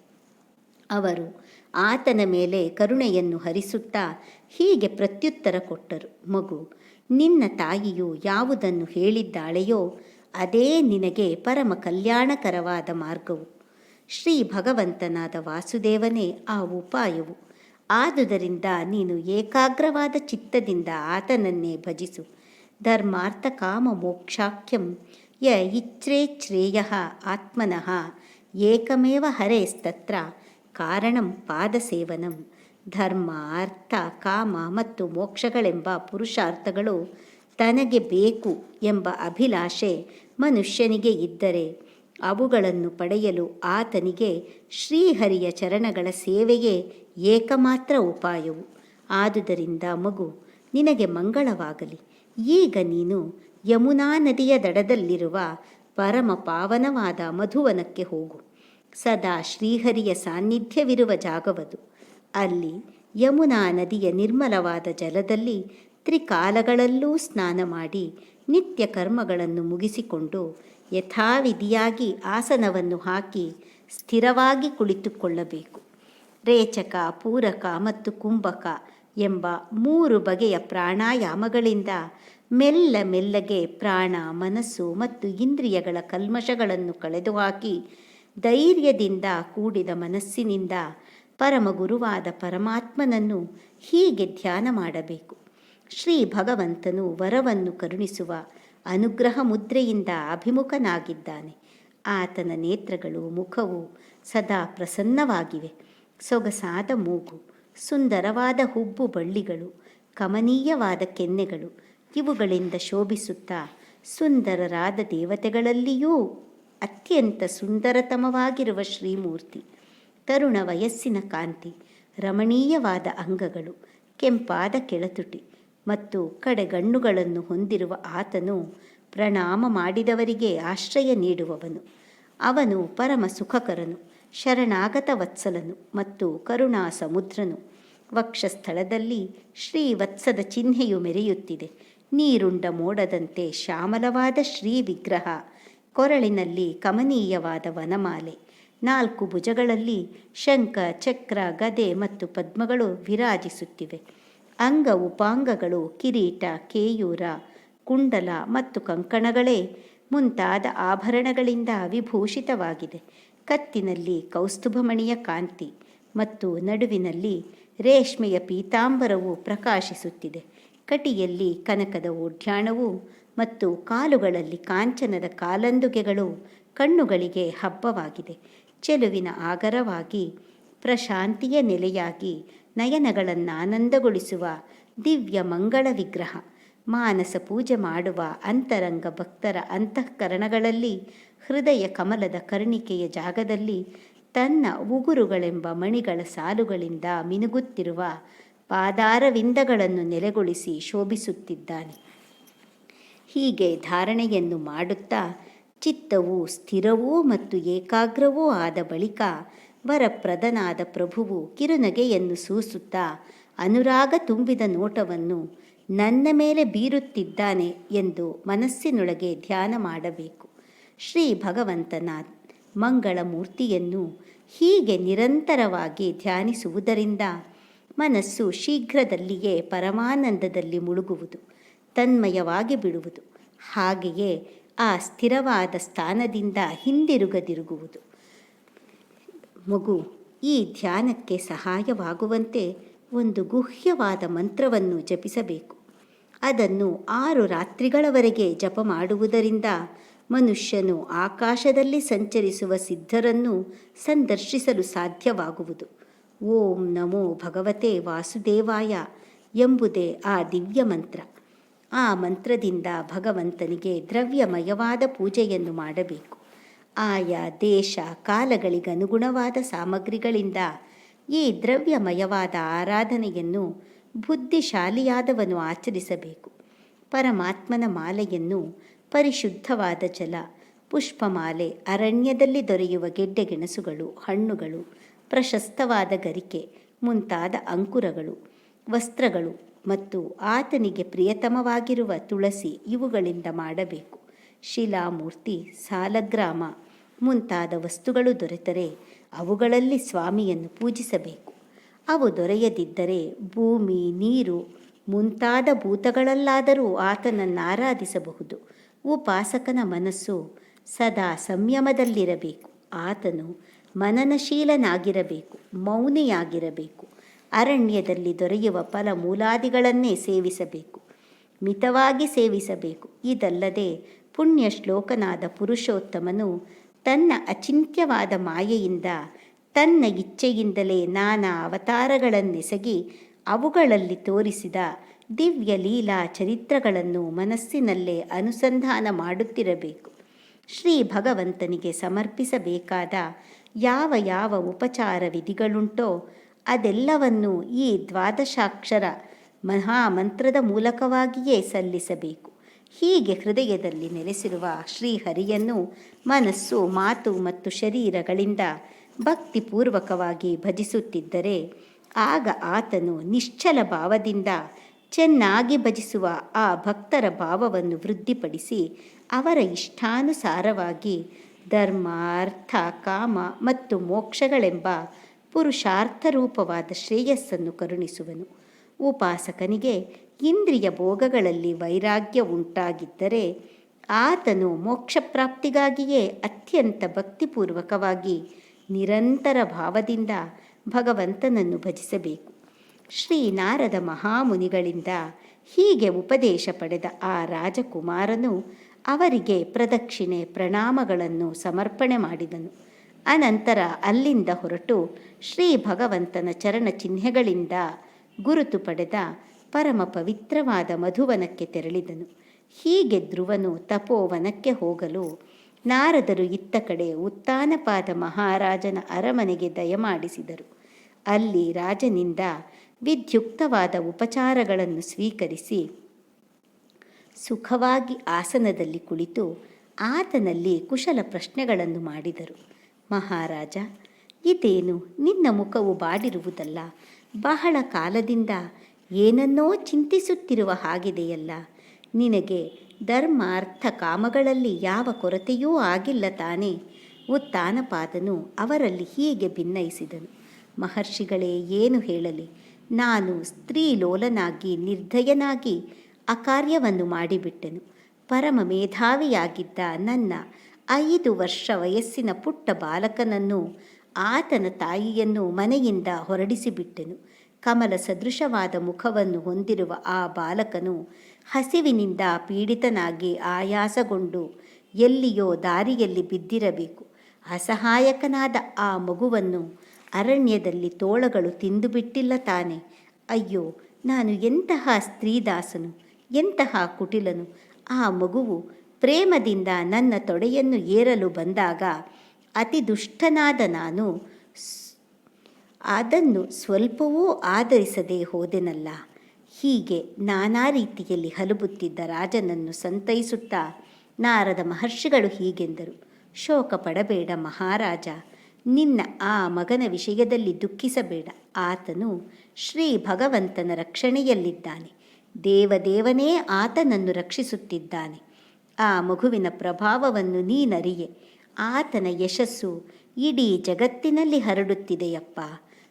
ಅವರು ಆತನ ಮೇಲೆ ಕರುಣೆಯನ್ನು ಹರಿಸುತ್ತಾ ಹೀಗೆ ಪ್ರತ್ಯುತ್ತರ ಕೊಟ್ಟರು. ಮಗು, ನಿನ್ನ ತಾಯಿಯು ಯಾವುದನ್ನು ಹೇಳಿದ್ದಾಳೆಯೋ ಅದೇ ನಿನಗೆ ಪರಮ ಕಲ್ಯಾಣಕರವಾದ ಮಾರ್ಗವು. ಶ್ರೀ ಭಗವಂತನಾದ ವಾಸುದೇವನೇ ಆ ಉಪಾಯವು. ಆದುದರಿಂದ ನೀನು ಏಕಾಗ್ರವಾದ ಚಿತ್ತದಿಂದ ಆತನನ್ನೇ ಭಜಿಸು. ಧರ್ಮಾರ್ಥ ಕಾಮ ಮೋಕ್ಷಾಖ್ಯಂ ಯ ಇಚ್ಛ್ರೇಚ್ಛ್ರೇಯ ಆತ್ಮನಃ ಏಕಮೇವ ಹರೇಸ್ತತ್ರ ಕಾರಣಂ ಪಾದಸೇವನಂ ಧರ್ಮ ಅರ್ಥ ಕಾಮ ಮತ್ತು ಮೋಕ್ಷಗಳೆಂಬ ಪುರುಷಾರ್ಥಗಳು ತನಗೆ ಬೇಕು ಎಂಬ ಅಭಿಲಾಷೆ ಮನುಷ್ಯನಿಗೆ ಇದ್ದರೆ, ಅವುಗಳನ್ನು ಪಡೆಯಲು ಆತನಿಗೆ ಶ್ರೀಹರಿಯ ಚರಣಗಳ ಸೇವೆಯೇ ಏಕಮಾತ್ರ ಉಪಾಯವು. ಆದುದರಿಂದ ಮಗು ನಿನಗೆ ಮಂಗಳವಾಗಲಿ. ಈಗ ನೀನು ಯಮುನಾ ನದಿಯ ದಡದಲ್ಲಿರುವ ಪರಮ ಪಾವನವಾದ ಮಧುವನಕ್ಕೆ ಹೋಗು. ಸದಾ ಶ್ರೀಹರಿಯ ಸಾನ್ನಿಧ್ಯವಿರುವ ಜಾಗವದು. ಅಲ್ಲಿ ಯಮುನಾ ನದಿಯ ನಿರ್ಮಲವಾದ ಜಲದಲ್ಲಿ ತ್ರಿಕಾಲಗಳಲ್ಲೂ ಸ್ನಾನ ಮಾಡಿ ನಿತ್ಯ ಕರ್ಮಗಳನ್ನು ಮುಗಿಸಿಕೊಂಡು ಯಥಾವಿಧಿಯಾಗಿ ಆಸನವನ್ನು ಹಾಕಿ ಸ್ಥಿರವಾಗಿ ಕುಳಿತುಕೊಳ್ಳಬೇಕು. ರೇಚಕ, ಪೂರಕ ಮತ್ತು ಕುಂಭಕ ಎಂಬ ಮೂರು ಬಗೆಯ ಪ್ರಾಣಾಯಾಮಗಳಿಂದ ಮೆಲ್ಲ ಮೆಲ್ಲಗೆ ಪ್ರಾಣ, ಮನಸ್ಸು ಮತ್ತು ಇಂದ್ರಿಯಗಳ ಕಲ್ಮಶಗಳನ್ನು ಕಳೆದುಹಾಕಿ ಧೈರ್ಯದಿಂದ ಕೂಡಿದ ಮನಸ್ಸಿನಿಂದ ಪರಮಗುರುವಾದ ಪರಮಾತ್ಮನನ್ನು ಹೀಗೆ ಧ್ಯಾನ ಮಾಡಬೇಕು. ಶ್ರೀ ಭಗವಂತನು ವರವನ್ನು ಕರುಣಿಸುವ ಅನುಗ್ರಹ ಮುದ್ರೆಯಿಂದ ಅಭಿಮುಖನಾಗಿದ್ದಾನೆ. ಆತನ ನೇತ್ರಗಳು, ಮುಖವು ಸದಾ ಪ್ರಸನ್ನವಾಗಿವೆ. ಸೊಗಸಾದ ಮೂಗು ಸುಂದರವಾದ ಹುಬ್ಬು ಬಳ್ಳಿಗಳು, ಕಮನೀಯವಾದ ಕೆನ್ನೆಗಳು ಇವುಗಳಿಂದ ಶೋಭಿಸುತ್ತಾ ಸುಂದರರಾದ ದೇವತೆಗಳಲ್ಲಿಯೂ ಅತ್ಯಂತ ಸುಂದರತಮವಾಗಿರುವ ಶ್ರೀಮೂರ್ತಿ ತರುಣ ವಯಸ್ಸಿನ ಕಾಂತಿ, ರಮಣೀಯವಾದ ಅಂಗಗಳು, ಕೆಂಪಾದ ಕೆಳತುಟಿ ಮತ್ತು ಕಡೆಗಣ್ಣುಗಳನ್ನು ಹೊಂದಿರುವ ಆತನು ಪ್ರಣಾಮ ಮಾಡಿದವರಿಗೆ ಆಶ್ರಯ ನೀಡುವವನು. ಅವನು ಪರಮ ಸುಖಕರನು. ಶರಣಾಗತ ವತ್ಸಲನು ಮತ್ತು ಕರುಣಾ ಸಮುದ್ರನು ವಕ್ಷಸ್ಥಳದಲ್ಲಿ ಶ್ರೀವತ್ಸದ ಚಿಹ್ನೆಯು ಮೆರೆಯುತ್ತಿದೆ. ನೀರುಂಡ ಮೋಡದಂತೆ ಶ್ಯಾಮಲವಾದ ಶ್ರೀ ವಿಗ್ರಹ ಕೊರಳಿನಲ್ಲಿ ಕಮನೀಯವಾದ ವನಮಾಲೆ, ನಾಲ್ಕು ಭುಜಗಳಲ್ಲಿ ಶಂಖ, ಚಕ್ರ, ಗದೆ ಮತ್ತು ಪದ್ಮಗಳು ವಿರಾಜಿಸುತ್ತಿವೆ. ಅಂಗ ಉಪಾಂಗಗಳು, ಕಿರೀಟ, ಕೇಯೂರ, ಕುಂಡಲ ಮತ್ತು ಕಂಕಣಗಳೇ ಮುಂತಾದ ಆಭರಣಗಳಿಂದ ವಿಭೂಷಿತವಾಗಿದೆ. ಕತ್ತಿನಲ್ಲಿ ಕೌಸ್ತುಭಮಣಿಯ ಕಾಂತಿ ಮತ್ತು ನಡುವಿನಲ್ಲಿ ರೇಷ್ಮೆಯ ಪೀತಾಂಬರವು ಪ್ರಕಾಶಿಸುತ್ತಿದೆ. ಕಟಿಯಲ್ಲಿ ಕನಕದ ಓಢ್ಯಾಣವು ಮತ್ತು ಕಾಲುಗಳಲ್ಲಿ ಕಾಂಚನದ ಕಾಲಂದುಗೆಗಳು ಕಣ್ಣುಗಳಿಗೆ ಹಬ್ಬವಾಗಿದೆ. ಚೆಲುವಿನ ಆಗರವಾಗಿ ಪ್ರಶಾಂತಿಯ ನೆಲೆಯಾಗಿ ನಯನಗಳನ್ನು ಆನಂದಗೊಳಿಸುವ ದಿವ್ಯ ಮಂಗಳ ವಿಗ್ರಹ. ಮಾನಸ ಪೂಜೆ ಮಾಡುವ ಅಂತರಂಗ ಭಕ್ತರ ಅಂತಃಕರಣಗಳಲ್ಲಿ, ಹೃದಯ ಕಮಲದ ಕರ್ಣಿಕೆಯ ಜಾಗದಲ್ಲಿ ತನ್ನ ಉಗುರುಗಳೆಂಬ ಮಣಿಗಳ ಸಾಲುಗಳಿಂದ ಮಿನುಗುತ್ತಿರುವ ಪಾದಾರವಿಂದಗಳನ್ನು ನೆಲೆಗೊಳಿಸಿ ಶೋಭಿಸುತ್ತಿದ್ದಾನೆ. ಹೀಗೆ ಧಾರಣೆಯನ್ನು ಮಾಡುತ್ತಾ ಚಿತ್ತವು ಸ್ಥಿರವೂ ಮತ್ತು ಏಕಾಗ್ರವೂ ಆದ ಬಳಿಕ ವರಪ್ರದನಾದ ಪ್ರಭುವು ಕಿರುನಗೆಯನ್ನು ಸೂಸುತ್ತಾ ಅನುರಾಗ ತುಂಬಿದ ನೋಟವನ್ನು ನನ್ನ ಮೇಲೆ ಬೀರುತ್ತಿದ್ದಾನೆ ಎಂದು ಮನಸ್ಸಿನೊಳಗೆ ಧ್ಯಾನ ಮಾಡಬೇಕು. ಶ್ರೀ ಭಗವಂತನ ಮಂಗಳ ಮೂರ್ತಿಯನ್ನು ಹೀಗೆ ನಿರಂತರವಾಗಿ ಧ್ಯಾನಿಸುವುದರಿಂದ ಮನಸ್ಸು ಶೀಘ್ರದಲ್ಲಿಯೇ ಪರಮಾನಂದದಲ್ಲಿ ಮುಳುಗುವುದು, ತನ್ಮಯವಾಗಿ ಬಿಡುವುದು, ಹಾಗೆಯೇ ಆ ಸ್ಥಿರವಾದ ಸ್ಥಾನದಿಂದ ಹಿಂದಿರುಗದಿರುಗುವುದು. ಮಗು, ಈ ಧ್ಯಾನಕ್ಕೆ ಸಹಾಯವಾಗುವಂತೆ ಒಂದು ಗುಹ್ಯವಾದ ಮಂತ್ರವನ್ನು ಜಪಿಸಬೇಕು. ಅದನ್ನು ಆರು ರಾತ್ರಿಗಳವರೆಗೆ ಜಪ ಮಾಡುವುದರಿಂದ ಮನುಷ್ಯನು ಆಕಾಶದಲ್ಲಿ ಸಂಚರಿಸುವ ಸಿದ್ಧರನ್ನು ಸಂದರ್ಶಿಸಲು ಸಾಧ್ಯವಾಗುವುದು. ಓಂ ನಮೋ ಭಗವತೆ ವಾಸುದೇವಾಯ ಎಂಬುದೇ ಆ ದಿವ್ಯ ಮಂತ್ರ. ಆ ಮಂತ್ರದಿಂದ ಭಗವಂತನಿಗೆ ದ್ರವ್ಯಮಯವಾದ ಪೂಜೆಯನ್ನು ಮಾಡಬೇಕು. ಆಯಾ ದೇಶ ಕಾಲಗಳಿಗನುಗುಣವಾದ ಸಾಮಗ್ರಿಗಳಿಂದ ಈ ದ್ರವ್ಯಮಯವಾದ ಆರಾಧನೆಯನ್ನು ಬುದ್ಧಿಶಾಲಿಯಾದವನು ಆಚರಿಸಬೇಕು. ಪರಮಾತ್ಮನ ಮಾಲೆಯನ್ನು ಪರಿಶುದ್ಧವಾದ ಜಲ, ಪುಷ್ಪಮಾಲೆ, ಅರಣ್ಯದಲ್ಲಿ ದೊರೆಯುವ ಗೆಡ್ಡೆಗೆಣಸುಗಳು ಹಣ್ಣುಗಳು, ಪ್ರಶಸ್ತವಾದ ಗರಿಕೆ, ಮುಂತಾದ ಅಂಕುರಗಳು, ವಸ್ತ್ರಗಳು ಮತ್ತು ಆತನಿಗೆ ಪ್ರಿಯತಮವಾಗಿರುವ ತುಳಸಿ ಇವುಗಳಿಂದ ಮಾಡಬೇಕು. ಶಿಲಾಮೂರ್ತಿ, ಸಾಲಗ್ರಾಮ ಮುಂತಾದ ವಸ್ತುಗಳು ದೊರೆತರೆ ಅವುಗಳಲ್ಲಿ ಸ್ವಾಮಿಯನ್ನು ಪೂಜಿಸಬೇಕು. ಅವು ದೊರೆಯದಿದ್ದರೆ ಭೂಮಿ, ನೀರು, ಮುಂತಾದ ಭೂತಗಳಲ್ಲಾದರೂ ಆತನನ್ನು ಆರಾಧಿಸಬಹುದು. ಉಪಾಸಕನ ಮನಸ್ಸು ಸದಾ ಸಂಯಮದಲ್ಲಿರಬೇಕು. ಆತನು ಮನನಶೀಲನಾಗಿರಬೇಕು, ಮೌನಿಯಾಗಿರಬೇಕು. ಅರಣ್ಯದಲ್ಲಿ ದೊರೆಯುವ ಫಲ ಮೂಲಾದಿಗಳನ್ನೇ ಸೇವಿಸಬೇಕು, ಮಿತವಾಗಿ ಸೇವಿಸಬೇಕು. ಇದಲ್ಲದೆ ಪುಣ್ಯ ಶ್ಲೋಕನಾದ ಪುರುಷೋತ್ತಮನು ತನ್ನ ಅಚಿಂತ್ಯವಾದ ಮಾಯೆಯಿಂದ ತನ್ನ ಇಚ್ಛೆಯಿಂದಲೇ ನಾನಾ ಅವತಾರಗಳನ್ನೆಸಗಿ ಅವುಗಳಲ್ಲಿ ತೋರಿಸಿದ ದಿವ್ಯ ಲೀಲಾ ಚರಿತ್ರಗಳನ್ನು ಮನಸ್ಸಿನಲ್ಲೇ ಅನುಸಂಧಾನ ಮಾಡುತ್ತಿರಬೇಕು. ಶ್ರೀ ಭಗವಂತನಿಗೆ ಸಮರ್ಪಿಸಬೇಕಾದ ಯಾವ ಯಾವ ಉಪಚಾರ ವಿಧಿಗಳುಂಟೋ ಅದೆಲ್ಲವನ್ನು ಈ ದ್ವಾದಶಾಕ್ಷರ ಮಹಾಮಂತ್ರದ ಮೂಲಕವಾಗಿಯೇ ಸಲ್ಲಿಸಬೇಕು. ಹೀಗೆ ಹೃದಯದಲ್ಲಿ ನೆಲೆಸಿರುವ ಶ್ರೀಹರಿಯನ್ನು ಮನಸ್ಸು, ಮಾತು ಮತ್ತು ಶರೀರಗಳಿಂದ ಭಕ್ತಿಪೂರ್ವಕವಾಗಿ ಭಜಿಸುತ್ತಿದ್ದರೆ ಆಗ ಆತನು ನಿಶ್ಚಲ ಭಾವದಿಂದ ಚೆನ್ನಾಗಿ ಭಜಿಸುವ ಆ ಭಕ್ತರ ಭಾವವನ್ನು ವೃದ್ಧಿಪಡಿಸಿ ಅವರ ಇಷ್ಟಾನುಸಾರವಾಗಿ ಧರ್ಮ ಅರ್ಥ ಕಾಮ ಮತ್ತು ಮೋಕ್ಷಗಳೆಂಬ ಪುರುಷಾರ್ಥ ರೂಪವಾದ ಶ್ರೇಯಸ್ಸನ್ನು ಕರುಣಿಸುವನು. ಉಪಾಸಕನಿಗೆ ಇಂದ್ರಿಯ ಭೋಗಗಳಲ್ಲಿ ವೈರಾಗ್ಯ ಉಂಟಾಗಿದ್ದರೆ ಆತನು ಮೋಕ್ಷ ಪ್ರಾಪ್ತಿಗಾಗಿಯೇ ಅತ್ಯಂತ ಭಕ್ತಿಪೂರ್ವಕವಾಗಿ ನಿರಂತರ ಭಾವದಿಂದ ಭಗವಂತನನ್ನು ಭಜಿಸಬೇಕು. ಶ್ರೀ ನಾರದ ಮಹಾಮುನಿಗಳಿಂದ ಹೀಗೆ ಉಪದೇಶ ಪಡೆದ ಆ ರಾಜಕುಮಾರನು ಅವರಿಗೆ ಪ್ರದಕ್ಷಿಣೆ ಪ್ರಣಾಮಗಳನ್ನು ಸಮರ್ಪಣೆ ಮಾಡಿದನು. ಅನಂತರ ಅಲ್ಲಿಂದ ಹೊರಟು ಶ್ರೀ ಭಗವಂತನ ಚರಣ ಚಿಹ್ನೆಗಳಿಂದ ಗುರುತು ಪಡೆದ ಪರಮ ಪವಿತ್ರವಾದ ಮಧುವನಕ್ಕೆ ತೆರಳಿದನು. ಹೀಗೆ ಧ್ರುವನು ತಪೋವನಕ್ಕೆ ಹೋಗಲು ನಾರದರು ಇತ್ತ ಕಡೆ ಉತ್ತಾನಪಾದ ಮಹಾರಾಜನ ಅರಮನೆಗೆ ದಯಮಾಡಿಸಿದರು. ಅಲ್ಲಿ ರಾಜನಿಂದ ವಿದ್ಯುಕ್ತವಾದ ಉಪಚಾರಗಳನ್ನು ಸ್ವೀಕರಿಸಿ ಸುಖವಾಗಿ ಆಸನದಲ್ಲಿ ಕುಳಿತು ಆತನಲ್ಲಿ ಕುಶಲ ಪ್ರಶ್ನೆಗಳನ್ನು ಮಾಡಿದರು. ಮಹಾರಾಜ, ಇದೇನು ನಿನ್ನ ಮುಖವು ಬಾಡಿರುವುದಲ್ಲ? ಬಹಳ ಕಾಲದಿಂದ ಏನನ್ನೋ ಚಿಂತಿಸುತ್ತಿರುವ ಹಾಗಿದೆಯಲ್ಲ. ನಿನಗೆ ಧರ್ಮ ಅರ್ಥ ಕಾಮಗಳಲ್ಲಿ ಯಾವ ಕೊರತೆಯೂ ಆಗಿಲ್ಲ ತಾನೆ. ಉತ್ತಾನಪಾದನು ಅವರಲ್ಲಿ ಹೀಗೆ ಭಿನ್ನಯಿಸಿದನು ಮಹರ್ಷಿಗಳೇ, ಏನು ಹೇಳಲಿ? ನಾನು ಸ್ತ್ರೀಲೋಲನಾಗಿ ನಿರ್ಧಯನಾಗಿ ಅಕಾರ್ಯವನ್ನು ಮಾಡಿಬಿಟ್ಟೆನು. ಪರಮ ಮೇಧಾವಿಯಾಗಿದ್ದ ನನ್ನ ಐದು ವರ್ಷ ವಯಸ್ಸಿನ ಪುಟ್ಟ ಬಾಲಕನನ್ನು ಆತನ ತಾಯಿಯನ್ನು ಮನೆಯಿಂದ ಹೊರಡಿಸಿಬಿಟ್ಟೆನು. ಕಮಲ ಸದೃಶವಾದ ಮುಖವನ್ನು ಹೊಂದಿರುವ ಆ ಬಾಲಕನು ಹಸಿವಿನಿಂದ ಪೀಡಿತನಾಗಿ ಆಯಾಸಗೊಂಡು ಎಲ್ಲಿಯೋ ದಾರಿಯಲ್ಲಿ ಬಿದ್ದಿರಬೇಕು. ಅಸಹಾಯಕನಾದ ಆ ಮಗುವನ್ನು ಅರಣ್ಯದಲ್ಲಿ ತೋಳಗಳು ತಿಂದುಬಿಟ್ಟಿಲ್ಲ ತಾನೆ. ಅಯ್ಯೋ, ನಾನು ಎಂತಹ ಸ್ತ್ರೀದಾಸನು, ಎಂತಹ ಕುಟಿಲನು. ಆ ಮಗುವು ಪ್ರೇಮದಿಂದ ನನ್ನ ತೊಡೆಯನ್ನು ಏರಲು ಬಂದಾಗ ಅತಿ ದುಷ್ಟನಾದ ನಾನು ಅದನ್ನು ಸ್ವಲ್ಪವೂ ಆದರಿಸದೆ ಹೋದೆನಲ್ಲ. ಹೀಗೆ ನಾನಾ ರೀತಿಯಲ್ಲಿ ಹಲುಬುತ್ತಿದ್ದ ರಾಜನನ್ನು ಸಂತೈಸುತ್ತಾ ನಾರದ ಮಹರ್ಷಿಗಳು ಹೀಗೆಂದರು. ಶೋಕ ಪಡಬೇಡ ಮಹಾರಾಜ, ನಿನ್ನ ಆ ಮಗನ ವಿಷಯದಲ್ಲಿ ದುಃಖಿಸಬೇಡ. ಆತನು ಶ್ರೀ ಭಗವಂತನ ರಕ್ಷಣೆಯಲ್ಲಿದ್ದಾನೆ. ದೇವದೇವನೇ ಆತನನ್ನು ರಕ್ಷಿಸುತ್ತಿದ್ದಾನೆ. ಆ ಮಗುವಿನ ಪ್ರಭಾವವನ್ನು ನೀನರಿಯೆ. ಆತನ ಯಶಸ್ಸು ಇಡೀ ಜಗತ್ತಿನಲ್ಲಿ ಹರಡುತ್ತಿದೆಯಪ್ಪ.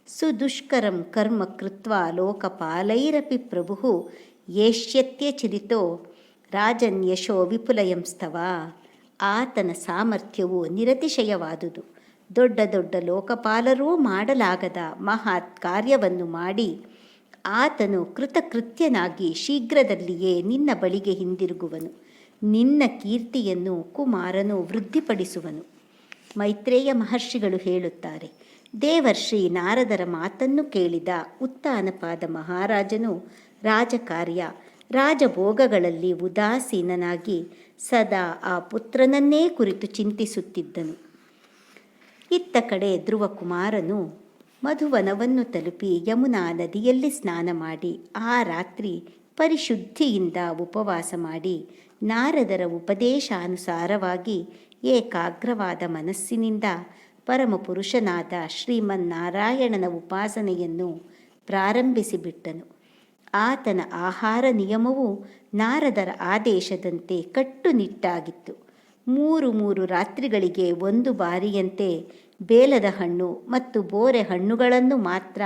ಸುದುಷ್ಕರಂ ಕರ್ಮ ಕೃತ್ವ ಲೋಕಪಾಲೈರಪಿ ಪ್ರಭು ಏಷ್ಯತ್ಯ ಚಿರಿತೋ ರಾಜನ್ ಯಶೋ ವಿಪುಲಯಂಸ್ತವ ಆತನ ಸಾಮರ್ಥ್ಯವು ನಿರತಿಶಯವಾದುದು. ದೊಡ್ಡ ದೊಡ್ಡ ಲೋಕಪಾಲರೂ ಮಾಡಲಾಗದ ಮಹಾತ್ ಕಾರ್ಯವನ್ನು ಮಾಡಿ ಆತನು ಕೃತಕೃತ್ಯನಾಗಿ ಶೀಘ್ರದಲ್ಲಿಯೇ ನಿನ್ನ ಬಳಿಗೆ ಹಿಂದಿರುಗುವನು. ನಿನ್ನ ಕೀರ್ತಿಯನ್ನು ಕುಮಾರನು ವೃದ್ಧಿಪಡಿಸುವನು. ಮೈತ್ರೇಯ ಮಹರ್ಷಿಗಳು ಹೇಳುತ್ತಾರೆ ದೇವರ್ಷಿ ನಾರದರ ಮಾತನ್ನು ಕೇಳಿದ ಉತ್ತಾನಪಾದ ಮಹಾರಾಜನು ರಾಜಕಾರ್ಯ, ರಾಜಭೋಗಗಳಲ್ಲಿ ಉದಾಸೀನನಾಗಿ ಸದಾ ಆ ಪುತ್ರನನ್ನೇ ಕುರಿತು ಚಿಂತಿಸುತ್ತಿದ್ದನು. ಇತ್ತ ಕಡೆ ಧ್ರುವಕುಮಾರನು ಮಧುವನವನ್ನು ತಲುಪಿ ಯಮುನಾ ನದಿಯಲ್ಲಿ ಸ್ನಾನ ಮಾಡಿ, ಆ ರಾತ್ರಿ ಪರಿಶುದ್ಧಿಯಿಂದ ಉಪವಾಸ ಮಾಡಿ, ನಾರದರ ಉಪದೇಶಾನುಸಾರವಾಗಿ ಏಕಾಗ್ರವಾದ ಮನಸ್ಸಿನಿಂದ ಪರಮಪುರುಷನಾದ ಶ್ರೀಮನ್ನಾರಾಯಣನ ಉಪಾಸನೆಯನ್ನು ಪ್ರಾರಂಭಿಸಿಬಿಟ್ಟನು. ಆತನ ಆಹಾರ ನಿಯಮವು ನಾರದರ ಆದೇಶದಂತೆ ಕಟ್ಟುನಿಟ್ಟಾಗಿತ್ತು. ಮೂರು ಮೂರು ರಾತ್ರಿಗಳಿಗೆ ಒಂದು ಬಾರಿಯಂತೆ ಬೇಲದ ಹಣ್ಣು ಮತ್ತು ಬೋರೆ ಹಣ್ಣುಗಳನ್ನು ಮಾತ್ರ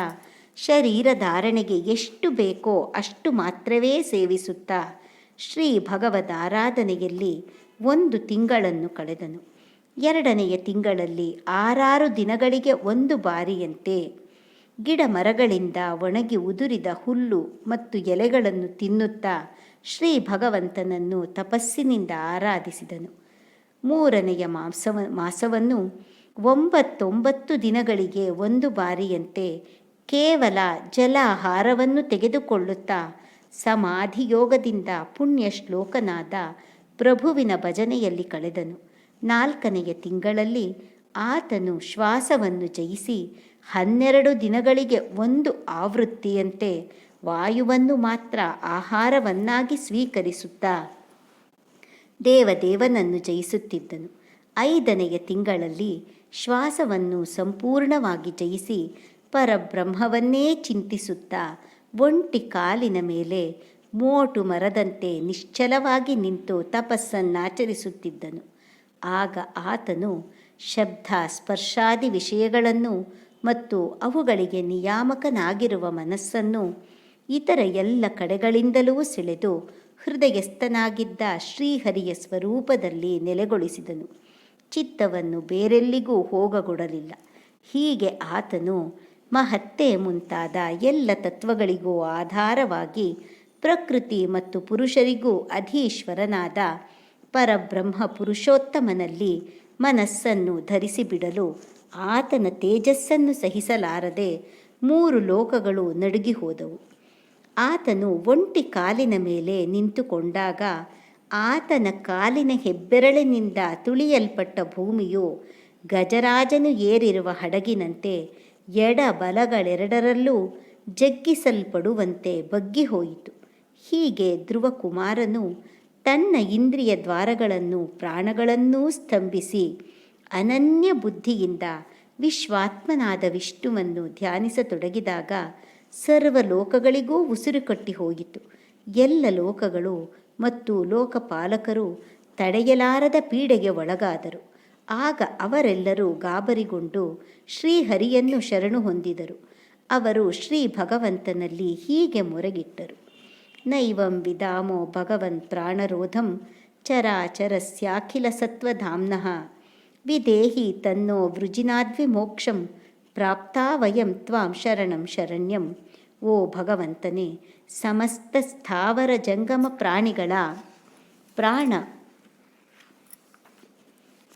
ಶರೀರ ಧಾರಣೆಗೆ ಎಷ್ಟು ಬೇಕೋ ಅಷ್ಟು ಮಾತ್ರವೇ ಸೇವಿಸುತ್ತಾ ಶ್ರೀ ಭಗವದ್ ಆರಾಧನೆಯಲ್ಲಿ ಒಂದು ತಿಂಗಳನ್ನು ಕಳೆದನು. ಎರಡನೆಯ ತಿಂಗಳಲ್ಲಿ ಆರಾರು ದಿನಗಳಿಗೆ ಒಂದು ಬಾರಿಯಂತೆ ಗಿಡ ಮರಗಳಿಂದ ಒಣಗಿ ಉದುರಿದ ಹುಲ್ಲು ಮತ್ತು ಎಲೆಗಳನ್ನು ತಿನ್ನುತ್ತಾ ಶ್ರೀ ಭಗವಂತನನ್ನು ತಪಸ್ಸಿನಿಂದ ಆರಾಧಿಸಿದನು. ಮೂರನೆಯ ಮಾಂಸವ, ಮಾಸವನ್ನು ಒಂಬತ್ತೊಂಬತ್ತು ದಿನಗಳಿಗೆ ಒಂದು ಬಾರಿಯಂತೆ ಕೇವಲ ಜಲಾಹಾರವನ್ನು ತೆಗೆದುಕೊಳ್ಳುತ್ತಾ ಸಮಾಧಿಯೋಗದಿಂದ ಪುಣ್ಯ ಶ್ಲೋಕನಾದ ಪ್ರಭುವಿನ ಭಜನೆಯಲ್ಲಿ ಕಳೆದನು. ನಾಲ್ಕನೆಯ ತಿಂಗಳಲ್ಲಿ ಆತನು ಶ್ವಾಸವನ್ನು ಜಯಿಸಿ ಹನ್ನೆರಡು ದಿನಗಳಿಗೆ ಒಂದು ಆವೃತ್ತಿಯಂತೆ ವಾಯುವನ್ನು ಮಾತ್ರ ಆಹಾರವನ್ನಾಗಿ ಸ್ವೀಕರಿಸುತ್ತಾ ದೇವದೇವನನ್ನು ಜಯಿಸುತ್ತಿದ್ದನು. ಐದನೆಯ ತಿಂಗಳಲ್ಲಿ ಶ್ವಾಸವನ್ನು ಸಂಪೂರ್ಣವಾಗಿ ಜಯಿಸಿ ಪರಬ್ರಹ್ಮವನ್ನೇ ಚಿಂತಿಸುತ್ತಾ ಒಂಟಿ ಕಾಲಿನ ಮೇಲೆ ಮೋಟು ಮರದಂತೆ ನಿಶ್ಚಲವಾಗಿ ನಿಂತು ತಪಸ್ಸನ್ನಾಚರಿಸುತ್ತಿದ್ದನು. ಆಗ ಆತನು ಶಬ್ದ ಸ್ಪರ್ಶಾದಿ ವಿಷಯಗಳನ್ನು ಮತ್ತು ಅವುಗಳಿಗೆ ನಿಯಾಮಕನಾಗಿರುವ ಮನಸ್ಸನ್ನು ಇತರ ಎಲ್ಲ ಕಡೆಗಳಿಂದಲೂ ಸೆಳೆದು ಹೃದಯಸ್ಥನಾಗಿದ್ದ ಶ್ರೀಹರಿಯ ಸ್ವರೂಪದಲ್ಲಿ ನೆಲೆಗೊಳಿಸಿದನು. ಚಿತ್ತವನ್ನು ಬೇರೆಲ್ಲಿಗೂ ಹೋಗಗೊಡಲಿಲ್ಲ. ಹೀಗೆ ಆತನು ಮಹತ್ತೆ ಮುಂತಾದ ಎಲ್ಲ ತತ್ವಗಳಿಗೂ ಆಧಾರವಾಗಿ ಪ್ರಕೃತಿ ಮತ್ತು ಪುರುಷರಿಗೂ ಅಧೀಶ್ವರನಾದ ಪರಬ್ರಹ್ಮ ಪುರುಷೋತ್ತಮನಲ್ಲಿ ಮನಸ್ಸನ್ನು ಧರಿಸಿಬಿಡಲು ಆತನ ತೇಜಸ್ಸನ್ನು ಸಹಿಸಲಾರದೆ ಮೂರು ಲೋಕಗಳು ನಡುಗಿ ಹೋದವು ಆತನು ಒಂಟಿ ಕಾಲಿನ ಮೇಲೆ ನಿಂತುಕೊಂಡಾಗ ಆತನ ಕಾಲಿನ ಹೆಬ್ಬೆರಳಿನಿಂದ ತುಳಿಯಲ್ಪಟ್ಟ ಭೂಮಿಯು ಗಜರಾಜನು ಏರಿರುವ ಹಡಗಿನಂತೆ ಎಡ ಬಲಗಳೆರಡರಲ್ಲೂ ಜಗ್ಗಿಸಲ್ಪಡುವಂತೆ ಬಗ್ಗಿ ಹೋಯಿತು ಹೀಗೆ ಧ್ರುವಕುಮಾರನು ತನ್ನ ಇಂದ್ರಿಯ ದ್ವಾರಗಳನ್ನು ಪ್ರಾಣಗಳನ್ನೂ ಸ್ತಂಭಿಸಿ ಅನನ್ಯ ಬುದ್ಧಿಯಿಂದ ವಿಶ್ವಾತ್ಮನಾದ ವಿಷ್ಣುವನ್ನು ಧ್ಯಾನಿಸತೊಡಗಿದಾಗ ಸರ್ವ ಲೋಕಗಳಿಗೂ ಉಸಿರು ಕಟ್ಟಿ ಹೋಗಿತು ಎಲ್ಲ ಲೋಕಗಳು ಮತ್ತು ಲೋಕಪಾಲಕರು ತಡೆಯಲಾರದ ಪೀಡೆಗೆ ಒಳಗಾದರು. ಆಗ ಅವರೆಲ್ಲರೂ ಗಾಬರಿಗೊಂಡು ಶ್ರೀಹರಿಯನ್ನು ಶರಣು ಹೊಂದಿದರು. ಅವರು ಶ್ರೀ ಭಗವಂತನಲ್ಲಿ ಹೀಗೆ ಮೊರೆಗಿಟ್ಟರು. ನೈವಂ ವಿದಾಮೋ ಭಗವನ್ ಪ್ರಾಣರೋಧಂ ಚರಾಚರಸ್ಯಾಖಿಲ ಸತ್ವಧಾಮ್ನಃ ವಿದೇಹಿ ತನ್ನೋ ವೃಜಿನಾದ್ವಿಮೋಕ್ಷಂ ಪ್ರಾಪ್ತಾ ವಯಂ ತ್ವಾಂ ಶರಣಂ ಶರಣ್ಯಂ. ಓ ಭಗವಂತನೇ, ಸಮಸ್ತ ಸ್ಥಾವರ ಜಂಗಮ ಪ್ರಾಣಿಗಳ ಪ್ರಾಣ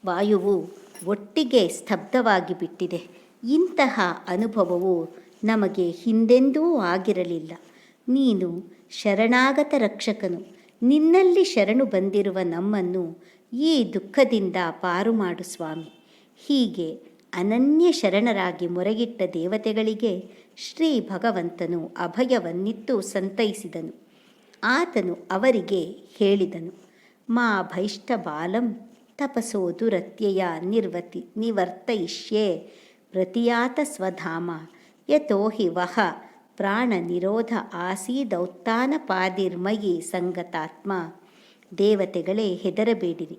ವಾಯುವು ಒಟ್ಟಿಗೆ ಸ್ತಬ್ಧವಾಗಿ ಬಿಟ್ಟಿದೆ. ಇಂತಹ ಅನುಭವವು ನಮಗೆ ಹಿಂದೆಂದೂ ಆಗಿರಲಿಲ್ಲ. ನೀನು ಶರಣಾಗತ ರಕ್ಷಕನು. ನಿನ್ನಲ್ಲಿ ಶರಣು ಬಂದಿರುವ ನಮ್ಮನ್ನು ಈ ದುಃಖದಿಂದ ಪಾರು ಮಾಡು ಸ್ವಾಮಿ. ಹೀಗೆ ಅನನ್ಯ ಶರಣರಾಗಿ ಮೊರೆಗಿಟ್ಟ ದೇವತೆಗಳಿಗೆ ಶ್ರೀ ಭಗವಂತನು ಅಭಯವನ್ನಿತ್ತು ಸಂತೈಸಿದನು. ಆತನು ಅವರಿಗೆ ಹೇಳಿದನು, ಮಾ ಭೈಷ್ಟ ಬಾಲಂ ತಪಸೋ ದುರತ್ಯಯ ನಿರ್ವತಿ ನಿವರ್ತಯಿಷ್ಯೇ, ಪ್ರತಿಯಾತ ಸ್ವಧಾಮ ಯತೋ ಹಿ ವಹ ಪ್ರಾಣ ನಿರೋಧ ಆಸೀದೌತ್ತಾನ ಪಾದಿರ್ಮಯಿ ಸಂಗತಾತ್ಮ. ದೇವತೆಗಳೇ ಹೆದರಬೇಡಿರಿ.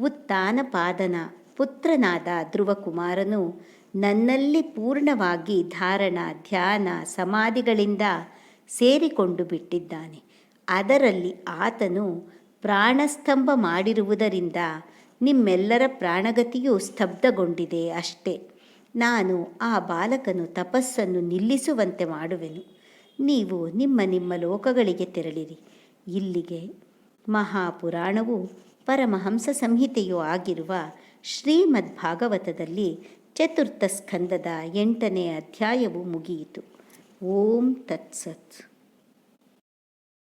ಉತ್ತಾನ ಪಾದನ ಪುತ್ರನಾದ ಧ್ರುವಕುಮಾರನು ನನ್ನಲ್ಲಿ ಪೂರ್ಣವಾಗಿ ಧಾರಣ, ಧ್ಯಾನ, ಸಮಾಧಿಗಳಿಂದ ಸೇರಿಕೊಂಡು ಬಿಟ್ಟಿದ್ದಾನೆ. ಅದರಲ್ಲಿ ಆತನು ಪ್ರಾಣಸ್ತಂಭ ಮಾಡಿರುವುದರಿಂದ ನಿಮ್ಮೆಲ್ಲರ ಪ್ರಾಣಗತಿಯು ಸ್ತಬ್ಧಗೊಂಡಿದೆ ಅಷ್ಟೇ. ನಾನು ಆ ಬಾಲಕನು ತಪಸ್ಸನ್ನು ನಿಲ್ಲಿಸುವಂತೆ ಮಾಡುವೆನು. ನೀವು ನಿಮ್ಮ ನಿಮ್ಮ ಲೋಕಗಳಿಗೆ ತೆರಳಿರಿ. ಇಲ್ಲಿಗೆ ಮಹಾಪುರಾಣವು ಪರಮಹಂಸ ಸಂಹಿತೆಯೂ ಆಗಿರುವ ಶ್ರೀಮದ್ ಭಾಗವತದಲ್ಲಿ ಚತುರ್ಥ ಸ್ಕಂದದ ಎಂಟನೇ ಅಧ್ಯಾಯವು ಮುಗಿಯಿತು. ಓಂ ತತ್ಸತ್.